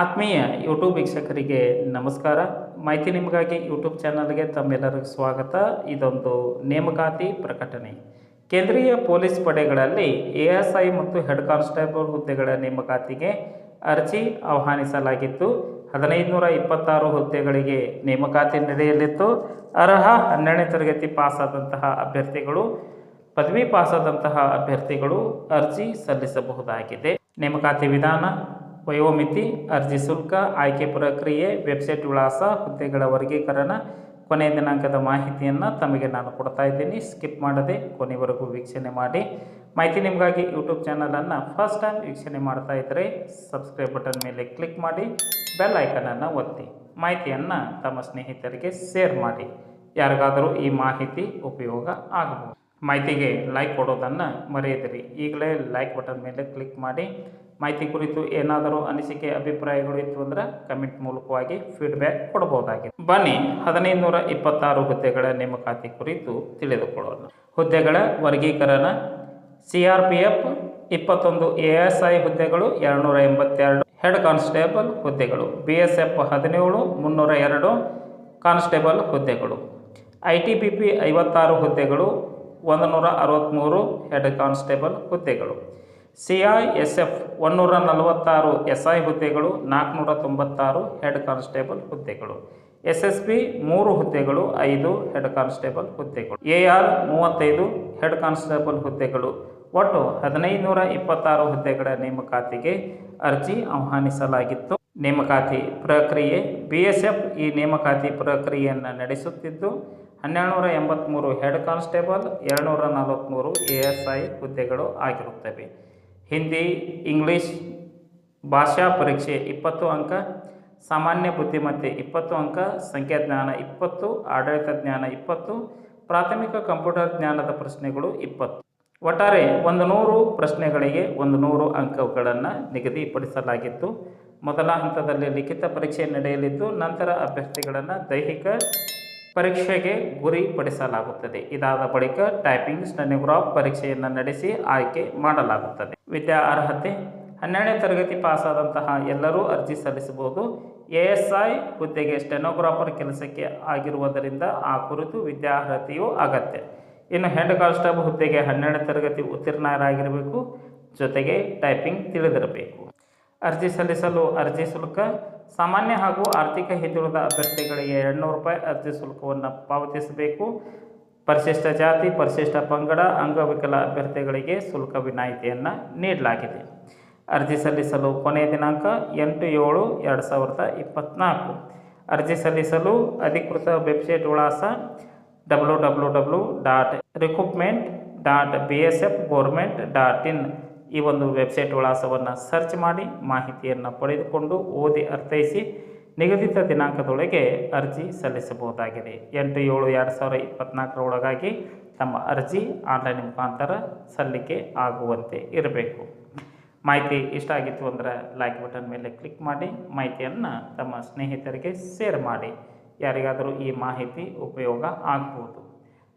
ಆತ್ಮೀಯ ಯೂಟ್ಯೂಬ್ ವೀಕ್ಷಕರಿಗೆ ನಮಸ್ಕಾರ. ಮಾಹಿತಿ ನಿಮಗಾಗಿ ಯೂಟ್ಯೂಬ್ ಚಾನಲ್ಗೆ ತಮ್ಮೆಲ್ಲರಿಗೂ ಸ್ವಾಗತ. ಇದೊಂದು ನೇಮಕಾತಿ ಪ್ರಕಟಣೆ. ಕೇಂದ್ರೀಯ ಪೊಲೀಸ್ ಪಡೆಗಳಲ್ಲಿ ಎ ಮತ್ತು ಹೆಡ್ ಕಾನ್ಸ್ಟೇಬಲ್ ಹುದ್ದೆಗಳ ನೇಮಕಾತಿಗೆ ಅರ್ಜಿ ಆಹ್ವಾನಿಸಲಾಗಿತ್ತು. ಹದಿನೈದು ಹುದ್ದೆಗಳಿಗೆ ನೇಮಕಾತಿ ನಡೆಯಲಿತ್ತು. ಅರ್ಹ ಹನ್ನೆರಡನೇ ತರಗತಿ ಪಾಸಾದಂತಹ ಅಭ್ಯರ್ಥಿಗಳು, ಪದವಿ ಪಾಸಾದಂತಹ ಅಭ್ಯರ್ಥಿಗಳು ಅರ್ಜಿ ಸಲ್ಲಿಸಬಹುದಾಗಿದೆ. ನೇಮಕಾತಿ ವಿಧಾನ ವಯೋಮಿತಿ, ಅರ್ಜಿ ಶುಲ್ಕ, ಆಯ್ಕೆ ಪ್ರಕ್ರಿಯೆ, ವೆಬ್ಸೈಟ್ ವಿಳಾಸ, ಹುದ್ದೆಗಳ ವರ್ಗೀಕರಣ, ಕೊನೆಯ ದಿನಾಂಕದ ಮಾಹಿತಿಯನ್ನು ತಮಗೆ ನಾನು ಕೊಡ್ತಾ ಇದ್ದೀನಿ. ಸ್ಕಿಪ್ ಮಾಡದೆ ಕೊನೆವರೆಗೂ ವೀಕ್ಷಣೆ ಮಾಡಿ. ಮಾಹಿತಿ ನಿಮಗಾಗಿ ಯೂಟ್ಯೂಬ್ ಚಾನಲನ್ನು ಫಸ್ಟ್ ಟೈಮ್ ವೀಕ್ಷಣೆ ಮಾಡ್ತಾ ಇದ್ದರೆ ಸಬ್ಸ್ಕ್ರೈಬ್ ಬಟನ್ ಮೇಲೆ ಕ್ಲಿಕ್ ಮಾಡಿ ಬೆಲ್ ಐಕನನ್ನು ಒತ್ತಿ. ಮಾಹಿತಿಯನ್ನು ತಮ್ಮ ಸ್ನೇಹಿತರಿಗೆ ಶೇರ್ ಮಾಡಿ. ಯಾರಿಗಾದರೂ ಈ ಮಾಹಿತಿ ಉಪಯೋಗ ಆಗಬಹುದು. ಮಾಹಿತಿಗೆ ಲೈಕ್ ಕೊಡೋದನ್ನು ಮರೆಯದಿರಿ. ಈಗಲೇ ಲೈಕ್ ಬಟನ್ ಮೇಲೆ ಕ್ಲಿಕ್ ಮಾಡಿ. ಮಾಹಿತಿ ಕುರಿತು ಏನಾದರೂ ಅನಿಸಿಕೆ, ಅಭಿಪ್ರಾಯಗಳು ಇತ್ತು ಅಂದ್ರೆ ಕಮೆಂಟ್ ಮೂಲಕವಾಗಿ ಫೀಡ್ಬ್ಯಾಕ್ ಕೊಡಬಹುದಾಗಿದೆ. ಬನ್ನಿ ಹದಿನೈದು ನೂರ ಇಪ್ಪತ್ತಾರು ಹುದ್ದೆಗಳ ನೇಮಕಾತಿ ಕುರಿತು ತಿಳಿದುಕೊಳ್ಳೋಣ. ಹುದ್ದೆಗಳ ವರ್ಗೀಕರಣ. ಸಿ ಆರ್ ಪಿ ಎಫ್ ಇಪ್ಪತ್ತೊಂದು ಎ ಎಸ್ ಐ ಹುದ್ದೆಗಳು ಎರಡುನೂರ ಎಂಬತ್ತೆರಡು. ಹೆಡ್ ಕಾನ್ಸ್ಟೇಬಲ್ ಹುದ್ದೆಗಳು. ಬಿ ಎಸ್ ಎಫ್ ಹದಿನೇಳು, ಮುನ್ನೂರ ಎರಡು ಕಾನ್ಸ್ಟೇಬಲ್ ಹುದ್ದೆಗಳು. ಐ ಟಿ ಪಿ ಪಿ ಐವತ್ತಾರು ಹುದ್ದೆಗಳು ಒಂದು ನೂರ ಅರವತ್ತ್ಮೂರು ಹೆಡ್ ಕಾನ್ಸ್ಟೇಬಲ್ ಹುದ್ದೆಗಳು. ಸಿ ಐ ಎಸ್ ಎಫ್ ಒನ್ನೂರ ನಲವತ್ತಾರು ಎಸ್ ಐ ಹುದ್ದೆಗಳು ನಾಲ್ಕುನೂರ ತೊಂಬತ್ತಾರು ಹೆಡ್ ಕಾನ್ಸ್ಟೇಬಲ್ ಹುದ್ದೆಗಳು. ಎಸ್ ಎಸ್ ಪಿ ಮೂರು ಹುದ್ದೆಗಳು, ಐದು ಹೆಡ್ ಕಾನ್ಸ್ಟೇಬಲ್ ಹುದ್ದೆಗಳು. ಎ ಆರ್ ಮೂವತ್ತೈದು ಹೆಡ್ ಕಾನ್ಸ್ಟೇಬಲ್ ಹುದ್ದೆಗಳು. ಒಟ್ಟು ಹದಿನೈದು ನೂರ ಇಪ್ಪತ್ತಾರು ಹುದ್ದೆಗಳ ನೇಮಕಾತಿಗೆ ಅರ್ಜಿ ಆಹ್ವಾನಿಸಲಾಗಿತ್ತು. ನೇಮಕಾತಿ ಪ್ರಕ್ರಿಯೆ, ಬಿ ಎಸ್ ಎಫ್ ಈ ನೇಮಕಾತಿ ಪ್ರಕ್ರಿಯೆಯನ್ನು ನಡೆಸುತ್ತಿದ್ದು ಹನ್ನೆರಡು ನೂರ ಎಂಬತ್ತ್ಮೂರು ಹೆಡ್ ಕಾನ್ಸ್ಟೇಬಲ್ ಎರಡುನೂರ ನಲವತ್ತ್ಮೂರು ಎ ಎಸ್ ಐ ಹುದ್ದೆಗಳು ಆಗಿರುತ್ತವೆ. ಹಿಂದಿ, ಇಂಗ್ಲೀಷ್ ಭಾಷಾ ಪರೀಕ್ಷೆ ಇಪ್ಪತ್ತು ಅಂಕ, ಸಾಮಾನ್ಯ ಬುದ್ಧಿಮತ್ತೆ ಇಪ್ಪತ್ತು ಅಂಕ ಸಂಖ್ಯಾಜ್ಞಾನ ಇಪ್ಪತ್ತು, ಆಡಳಿತ ಜ್ಞಾನ ಇಪ್ಪತ್ತು, ಪ್ರಾಥಮಿಕ ಕಂಪ್ಯೂಟರ್ ಜ್ಞಾನದ ಪ್ರಶ್ನೆಗಳು ಇಪ್ಪತ್ತು. ಒಟ್ಟಾರೆ ಒಂದು ನೂರು ಪ್ರಶ್ನೆಗಳಿಗೆ ಒಂದು ನೂರು ಅಂಕಗಳನ್ನು ನಿಗದಿಪಡಿಸಲಾಗಿತ್ತು. ಮೊದಲ ಹಂತದಲ್ಲಿ ಲಿಖಿತ ಪರೀಕ್ಷೆ ನಡೆಯಲಿದ್ದು, ನಂತರ ಅಭ್ಯರ್ಥಿಗಳನ್ನು ದೈಹಿಕ ಪರೀಕ್ಷೆಗೆ ಗುರಿಪಡಿಸಲಾಗುತ್ತದೆ. ಇದಾದ ಬಳಿಕ ಟೈಪಿಂಗ್ ಸ್ಟೆನೋಗ್ರಾಫ್ ಪರೀಕ್ಷೆಯನ್ನು ನಡೆಸಿ ಆಯ್ಕೆ ಮಾಡಲಾಗುತ್ತದೆ. ವಿದ್ಯಾ ಅರ್ಹತೆ, ಹನ್ನೆರಡನೇ ತರಗತಿ ಪಾಸಾದಂತಹ ಎಲ್ಲರೂ ಅರ್ಜಿ ಸಲ್ಲಿಸಬಹುದು. ಎ ಎಸ್ ಐ ಹುದ್ದೆಗೆ ಸ್ಟೆನೋಗ್ರಾಫರ್ ಕೆಲಸಕ್ಕೆ ಆಗಿರುವುದರಿಂದ ಆ ಕುರಿತು ವಿದ್ಯಾರ್ಹತೆಯು ಅಗತ್ಯ. ಇನ್ನು ಹೆಡ್ ಕಾನ್ಸ್ಟೇಬಲ್ ಹುದ್ದೆಗೆ ಹನ್ನೆರಡನೇ ತರಗತಿ ಉತ್ತೀರ್ಣರಾಗಿರಬೇಕು. ಜೊತೆಗೆ ಟೈಪಿಂಗ್ ತಿಳಿದಿರಬೇಕು. ಅರ್ಜಿ ಸಲ್ಲಿಸಲು ಅರ್ಜಿ ಶುಲ್ಕ ಸಾಮಾನ್ಯ ಹಾಗೂ ಆರ್ಥಿಕ ಹಿಂದುಳಿದ ಅಭ್ಯರ್ಥಿಗಳಿಗೆ ಎರಡುನೂರು ರೂಪಾಯಿ ಅರ್ಜಿ ಶುಲ್ಕವನ್ನು ಪಾವತಿಸಬೇಕು. ಪರಿಶಿಷ್ಟ ಜಾತಿ, ಪರಿಶಿಷ್ಟ ಪಂಗಡ, ಅಂಗವಿಕಲ ಅಭ್ಯರ್ಥಿಗಳಿಗೆ ಶುಲ್ಕ ವಿನಾಯಿತಿಯನ್ನು ನೀಡಲಾಗಿದೆ. ಅರ್ಜಿ ಸಲ್ಲಿಸಲು ಕೊನೆಯ ದಿನಾಂಕ ಎಂಟು ಏಳು ಎರಡು ಸಾವಿರದ ಇಪ್ಪತ್ತ್ನಾಲ್ಕು ಅರ್ಜಿ ಸಲ್ಲಿಸಲು ಅಧಿಕೃತ ವೆಬ್ಸೈಟ್ ವಿಳಾಸ W W W dot recruitment dot B S F government dot in. ಈ ಒಂದು ವೆಬ್ಸೈಟ್ ವಿಳಾಸವನ್ನು ಸರ್ಚ್ ಮಾಡಿ ಮಾಹಿತಿಯನ್ನು ಪಡೆದುಕೊಂಡು ಓದಿ ಅರ್ಥೈಸಿ ನಿಗದಿತ ದಿನಾಂಕದೊಳಗೆ ಅರ್ಜಿ ಸಲ್ಲಿಸಬಹುದಾಗಿದೆ. ಎಂಟು ಏಳು ಎರಡು ಸಾವಿರ ಇಪ್ಪತ್ತ್ನಾಲ್ಕರ ಒಳಗಾಗಿ ತಮ್ಮ ಅರ್ಜಿ ಆನ್ಲೈನ್ ಮುಖಾಂತರ ಸಲ್ಲಿಕೆ ಆಗುವಂತೆ ಇರಬೇಕು. ಮಾಹಿತಿ ಇಷ್ಟ ಆಗಿತ್ತು ಅಂದರೆ ಲೈಕ್ ಬಟನ್ ಮೇಲೆ ಕ್ಲಿಕ್ ಮಾಡಿ, ಮಾಹಿತಿಯನ್ನು ತಮ್ಮ ಸ್ನೇಹಿತರಿಗೆ ಶೇರ್ ಮಾಡಿ. ಯಾರಿಗಾದರೂ ಈ ಮಾಹಿತಿ ಉಪಯೋಗ ಆಗ್ಬೋದು.